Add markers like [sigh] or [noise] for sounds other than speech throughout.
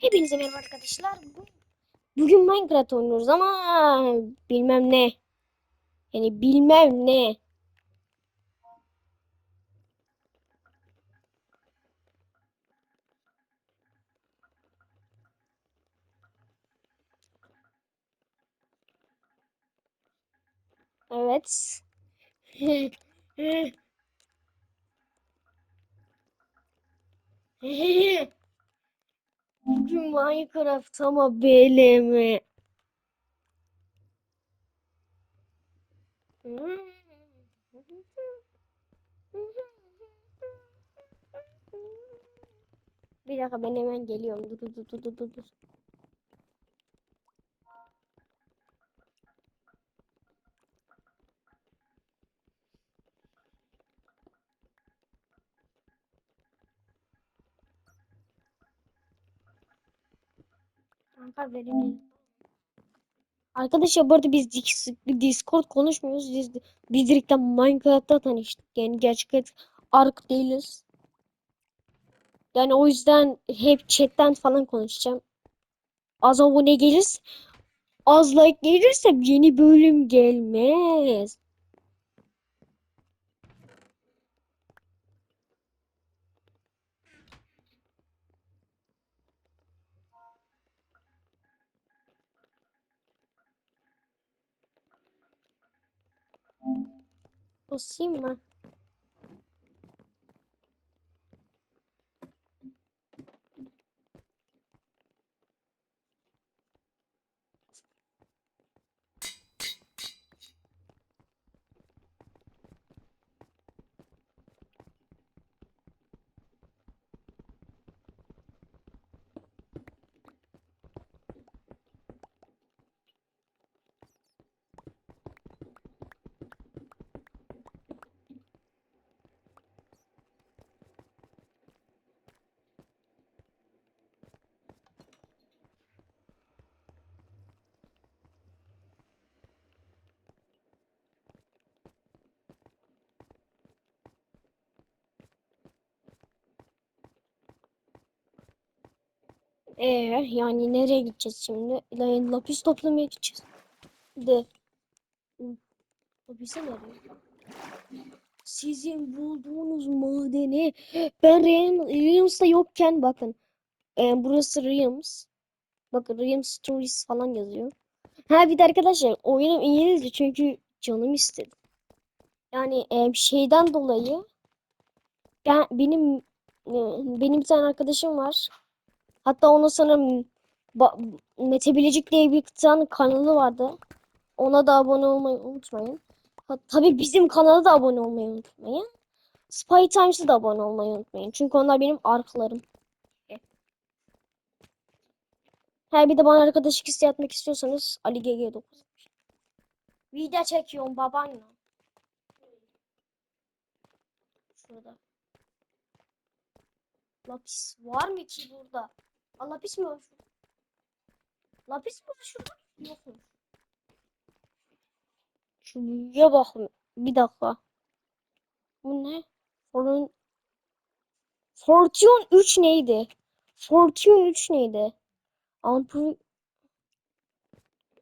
Hepinize merhaba arkadaşlar. Bu- Bugün Minecraft oynuyoruz ama bilmem ne. Yani bilmem ne. Evet. [laughs] Bugün Minecraft ama mi? Bir dakika ben hemen geliyorum. Dur dur dur dur dur verin. Arkadaşlar bu arada biz Dis- Discord konuşmuyoruz. Biz, biz direkt Minecraft'ta tanıştık. Yani gerçek Ark değiliz. Yani o yüzden hep chatten falan konuşacağım. Az abone gelirse, az like gelirse yeni bölüm gelmez. Basayım mı? Ee, yani nereye gideceğiz şimdi? La- Lapis toplamaya gideceğiz. De. Lapise nereye? Sizin bulduğunuz madeni ben Realm- Realms'ta yokken bakın. Ee, burası Realms. Bakın Realms Stories falan yazıyor. Ha bir de arkadaşlar oyunum İngilizce çünkü canım istedi. Yani e, şeyden dolayı ben benim e, benim bir tane arkadaşım var. Hatta onun sanırım Mete Bilecik diye bir tane kanalı vardı. Ona da abone olmayı unutmayın. Ha, tabii bizim kanala da abone olmayı unutmayın. Spy Times'a da abone olmayı unutmayın. Çünkü onlar benim arklarım. Her bir de bana arkadaşlık isteği atmak istiyorsanız Ali GG9. Video çekiyorum babanla. Şurada. Lapis var mı ki burada? Aa, lapis mi var şurada? Lapis mi var şurada? Yokmuş. Şu büyüye bakın. Bir dakika. Bu ne? Forun... Fortune 3 neydi? Fortune 3 neydi? Ampul...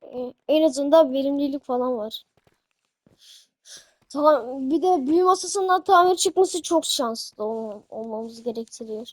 Ee, en azından verimlilik falan var. Tamam. Bir de büyü masasından tamir çıkması çok şanslı ol- olmamız gerektiriyor.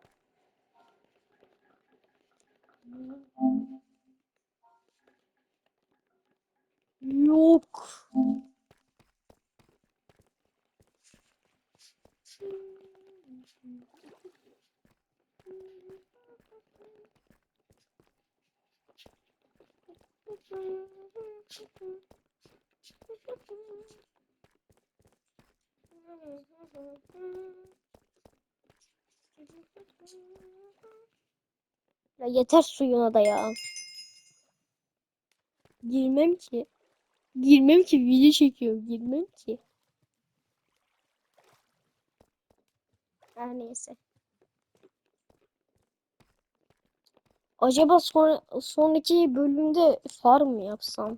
Yok. Thank [laughs] you. Ya yeter suyuna da ya. Girmem ki. Girmem ki video çekiyorum. Girmem ki. Her neyse. Acaba sonra, sonraki bölümde farm mı yapsam?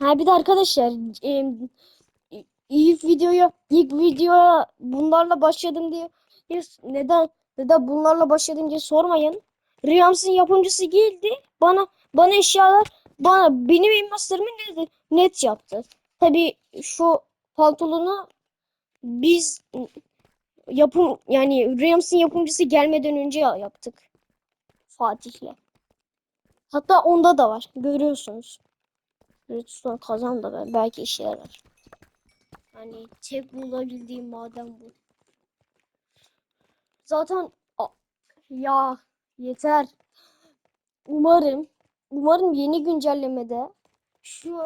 Ha bir de arkadaşlar em, ilk videoya ilk videoya bunlarla başladım diye- neden neden bunlarla başladım diye sormayın. Riyams'ın yapımcısı geldi. Bana bana eşyalar bana benim elmaslarımı net, net yaptı. Tabii şu pantolonu biz yapım yani Riyams'ın yapımcısı gelmeden önce yaptık. Fatih'le. Hatta onda da var. Görüyorsunuz. Redstone kazan da. Belki işe yarar. Hani tek bulabildiğim maden bu. Zaten ya yeter. Umarım umarım yeni güncellemede şu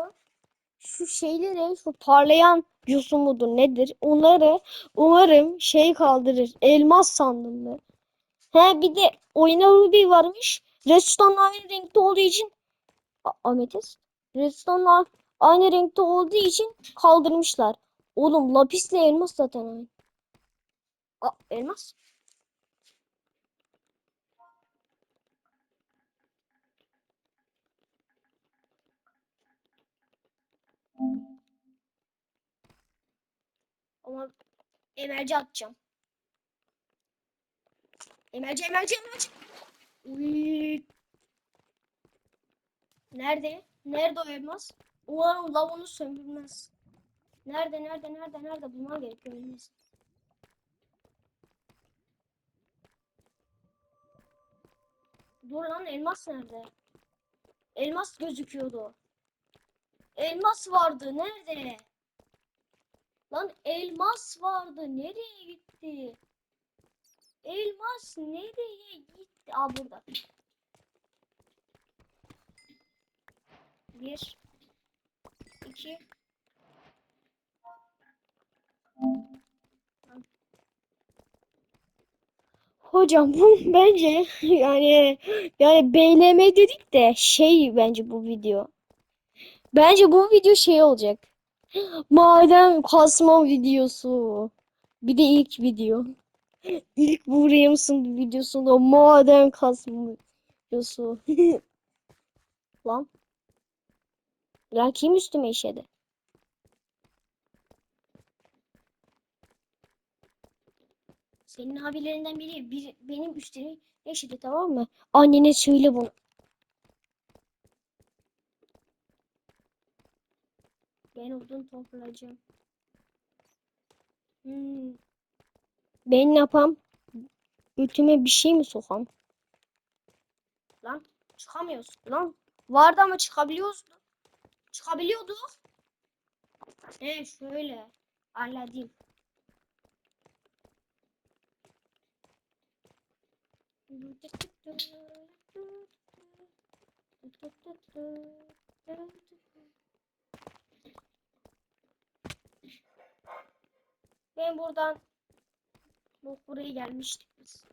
şu şeyleri şu parlayan yosun nedir onları umarım şey kaldırır. Elmas sandım ben. He bir de oyuna Ruby varmış. Redstone aynı renkte olduğu için A- Ametist. Redstone'la aynı renkte olduğu için kaldırmışlar. Oğlum lapisle elmas zaten aynı. Aa, elmas. Ama emerci atacağım. Emerci, emerci, emerci. Uy. Nerede? Nerede o elmas? Umarım lav onu sömürmez. Nerede, nerede, nerede, nerede? Bulmam gerekiyor elması. Dur lan elmas nerede? Elmas gözüküyordu. Elmas vardı. Nerede? Lan elmas vardı. Nereye gitti? Elmas nereye gitti? Aa burada. Bir. iki. Hocam bu bence [laughs] yani yani BLM dedik de şey bence bu video. Bence bu video şey olacak. Maden kasma videosu. Bir de ilk video. İlk bu Williams'ın videosunda maden kasma videosu. [laughs] Lan. Ya kim üstüme işedi? Senin abilerinden biri bir, benim üstüme işedi tamam mı? Annene söyle bunu. Ben odun toplayacağım. Hmm. Ben ne yapam? Götüme bir şey mi sokam? Lan çıkamıyoruz. Lan vardı ama çıkabiliyoruz. Çıkabiliyorduk. He şöyle. Anladım. Ben buradan bu buraya gelmiştik biz.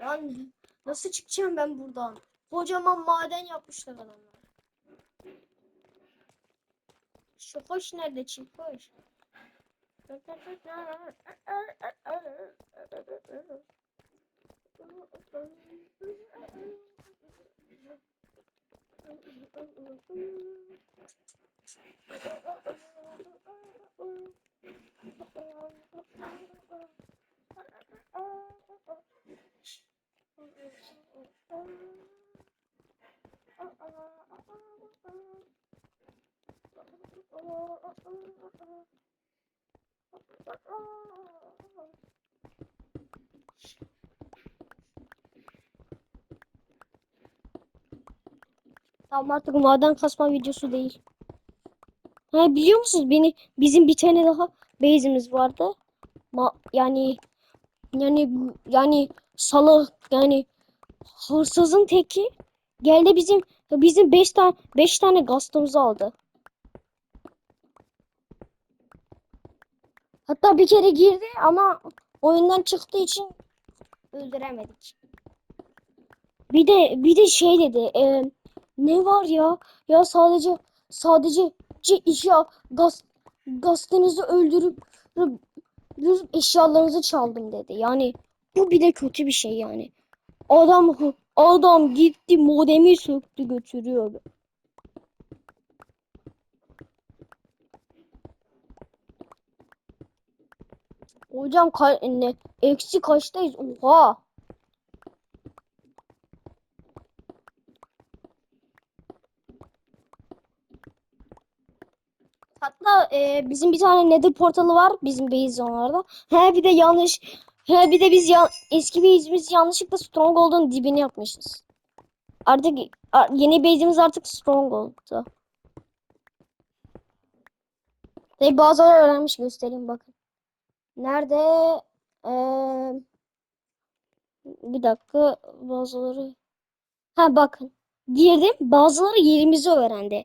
Lan nasıl çıkacağım ben buradan? Kocaman maden yapmışlar adamlar. Şu hoş nerede çift hoş? Tamam artık maden kasma videosu değil. Ha biliyor musunuz beni bizim bir tane daha base'imiz vardı. Ma yani yani yani salı yani hırsızın teki geldi bizim bizim 5 tane 5 tane gastımızı aldı. Hatta bir kere girdi ama oyundan çıktığı için öldüremedik. Bir de bir de şey dedi. e, ne var ya? Ya sadece sadece ce- ya gaz gazetenizi öldürüp eşyalarınızı çaldım dedi. Yani bu bile kötü bir şey yani. Adam adam gitti modemi söktü götürüyor. Hocam ka ne eksi kaçtayız? Oha. Hatta e, bizim bir tane Nether portalı var bizim base onlarda. He bir de yanlış he bir de biz ya, eski base'imiz yanlışlıkla Stronghold'un dibini yapmışız. Artık yeni base'imiz artık Stronghold'da. Ve bazıları öğrenmiş göstereyim bakın. Nerede? Eee, bir dakika bazıları. Ha bakın. Girdim. Bazıları yerimizi öğrendi.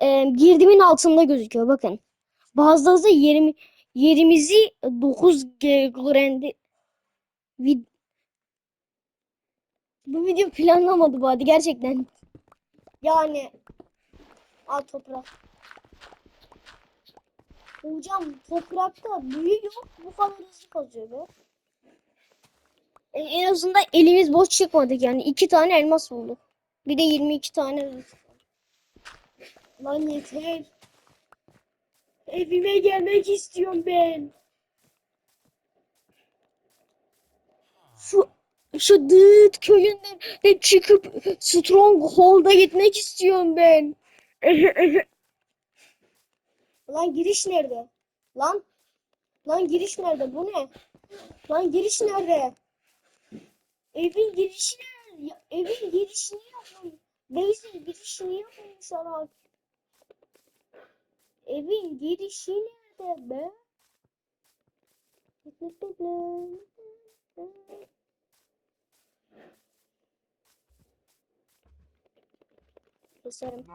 Eee girdimin altında gözüküyor bakın. Bazıları da yerimi, yerimizi 9 öğrendi. Vid bu video planlamadı bu hadi gerçekten. Yani al toprak. Hocam toprakta büyü yok bu kadar hızlı kazıyor be. E, en azından elimiz boş çıkmadık yani. iki tane elmas bulduk. Bir de 22 tane. Lan yeter. Evime gelmek istiyorum ben. Şu şu dıt köyünden de çıkıp Stronghold'a gitmek istiyorum ben. [laughs] Lan giriş nerede? Lan lan giriş nerede? Bu ne? Lan giriş nerede? Evin girişi nerede? Ya, evin girişini yapmayın. Base'in girişini yapmayın salak. Evin girişi nerede be? Keserim.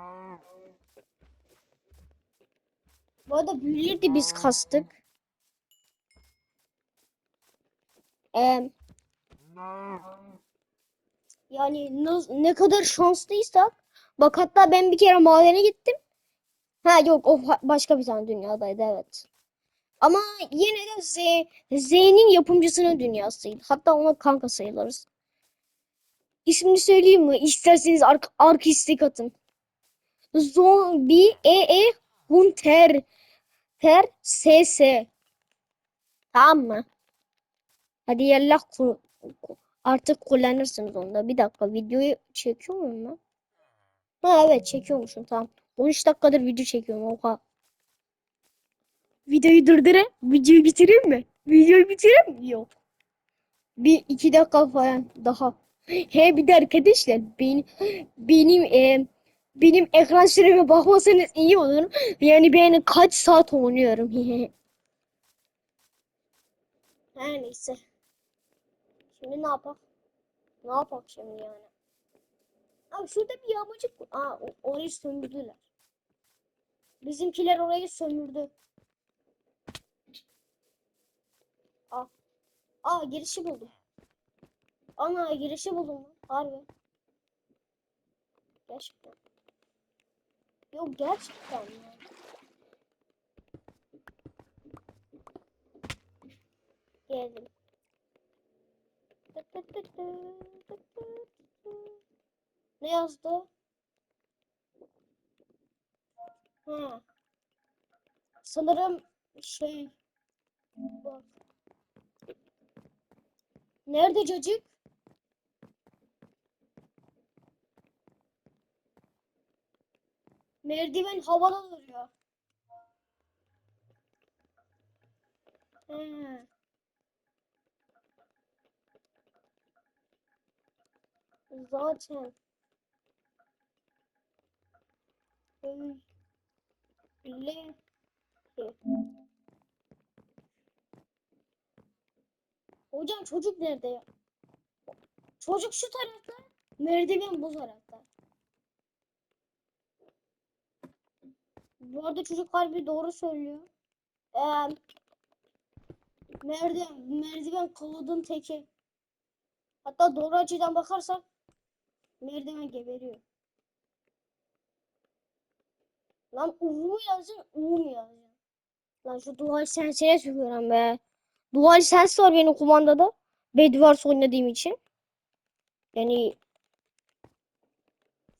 Bu arada büyüleri de biz kastık. Ee, yani ne, ne kadar şanslıysak. Bak hatta ben bir kere madene gittim. Ha yok o başka bir tane dünyadaydı evet. Ama yine de Z, Z'nin yapımcısının dünyasıydı. Hatta ona kanka sayılırız. İsmini söyleyeyim mi? İsterseniz ark, ark istek atın. Zombi E E Hunter Ter S S. Tamam mı? Hadi yallah artık kullanırsınız onu da. Bir dakika videoyu çekiyor muyum ben? Ha evet çekiyormuşum tamam. 13 dakikadır video çekiyorum oha. Videoyu durdurayım. Videoyu bitireyim mi? Videoyu bitireyim mi? Yok. Bir iki dakika falan daha. He bir de arkadaşlar benim benim e, benim ekran süreme bakmasanız iyi olur. Yani ben kaç saat oynuyorum. Her neyse. Şimdi ne yapak? Ne yapak şimdi yani? Abi şurada bir yağmacık. Aa orayı sömürdüler. Bizimkiler orayı sömürdü. Aa, aa girişi buldum. Ana girişi buldum. Harbi. Gerçekten. Yok gerçekten ya. Geldim. Ne yazdı? Ha. Sanırım şey bak. Nerede cacık? Merdiven havada duruyor. He. Zaten öyle ki. Hocam çocuk nerede ya? Çocuk şu tarafta. Merdiven bu tarafta. Bu arada çocuk harbi doğru söylüyor. Ee, Merdiven, merdiven koludun teki. Hatta doğru açıdan bakarsak merdiven geberiyor. Lan U mu yazacaksın, U mu yazacaksın? Lan şu dual sense'ye tükürem be. Dual sense var benim kumandada. Bedwars oynadığım için. Yani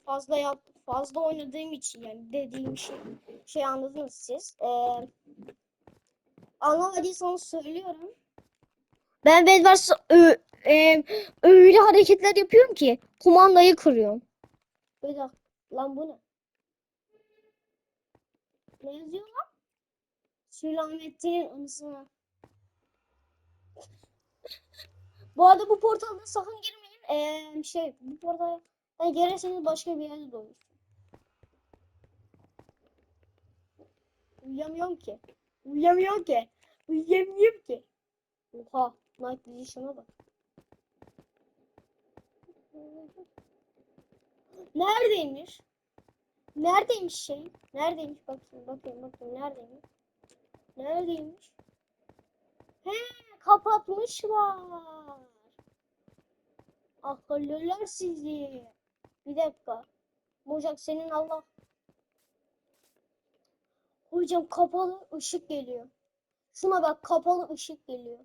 fazla yap fazla oynadığım için yani dediğim şey şey anladınız siz. Ee, anlamadıysanız söylüyorum. Ben Bedwars e, öyle hareketler yapıyorum ki kumandayı kırıyorum. Bir dakika. Lan bu ne? Ne yazıyor lan? Süleymettin'in anısına. Bu arada bu portalda sakın girmeyin. Ee, şey bu portala yani gelirseniz başka bir yerde doğmuşsun. Uyuyamıyorum ki. Uyuyamıyorum ki. Uyuyamıyorum ki. Oha. Night Vision'a bak. Neredeymiş? Neredeymiş şey? Neredeymiş? Bakayım, bakayım, bakayım. Neredeymiş? Neredeymiş? He, kapatmışlar. Akıllılar sizi. Bir dakika. Mocak senin Allah. Hocam kapalı ışık geliyor. Şuna bak kapalı ışık geliyor.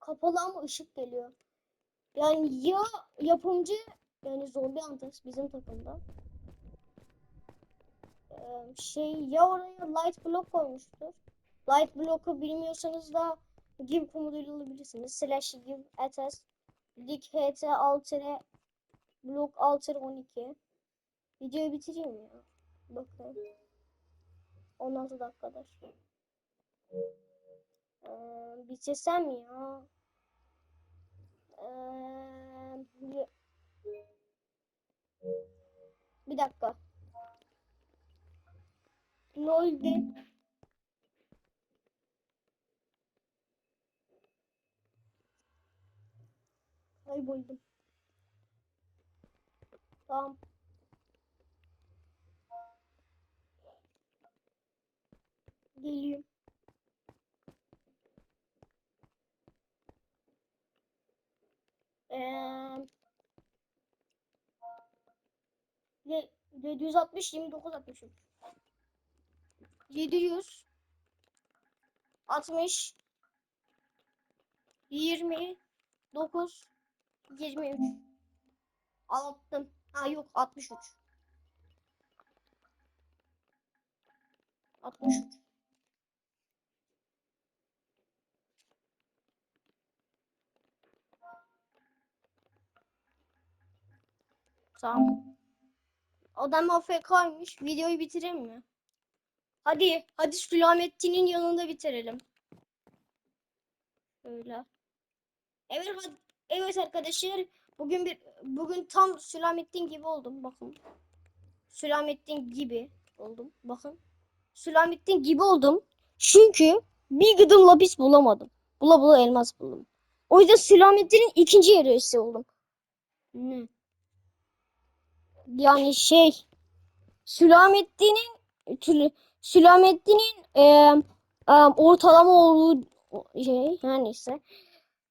Kapalı ama ışık geliyor. Yani ya yapımcı yani Zombi Hunters bizim takımda. Ee, şey ya oraya light block koymuştur. Light block'u bilmiyorsanız da give komutuyla alabilirsiniz. Slash give ats lig ht altere block alter 12. Videoyu bitireyim ya. Bakın. 16 dakikadır. Ee, bitirsem ya? Ee, bir dakika. Ne oldu? Kayboldum. Tamam. Geliyorum. Ye- 760 29 63 700 60 29 23 Attım. Ha yok 63 63 Tamam. Adam AFK'ymış. Videoyu bitireyim mi? Hadi. Hadi Süleymettin'in yanında bitirelim. Şöyle. Evet, evet arkadaşlar. Bugün bir bugün tam Süleymettin gibi oldum. Bakın. Süleymettin gibi oldum. Bakın. Süleymettin gibi oldum. Çünkü bir gıdım lapis bulamadım. Bula bula elmas buldum. O yüzden Süleymettin'in ikinci yerisi oldum. Ne? Yani şey Süleymettin'in Süleymettin'in e, e, ortalama olduğu şey her neyse.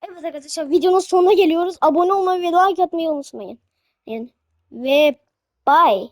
Evet arkadaşlar videonun sonuna geliyoruz. Abone olmayı ve like atmayı unutmayın. Yani, ve bye.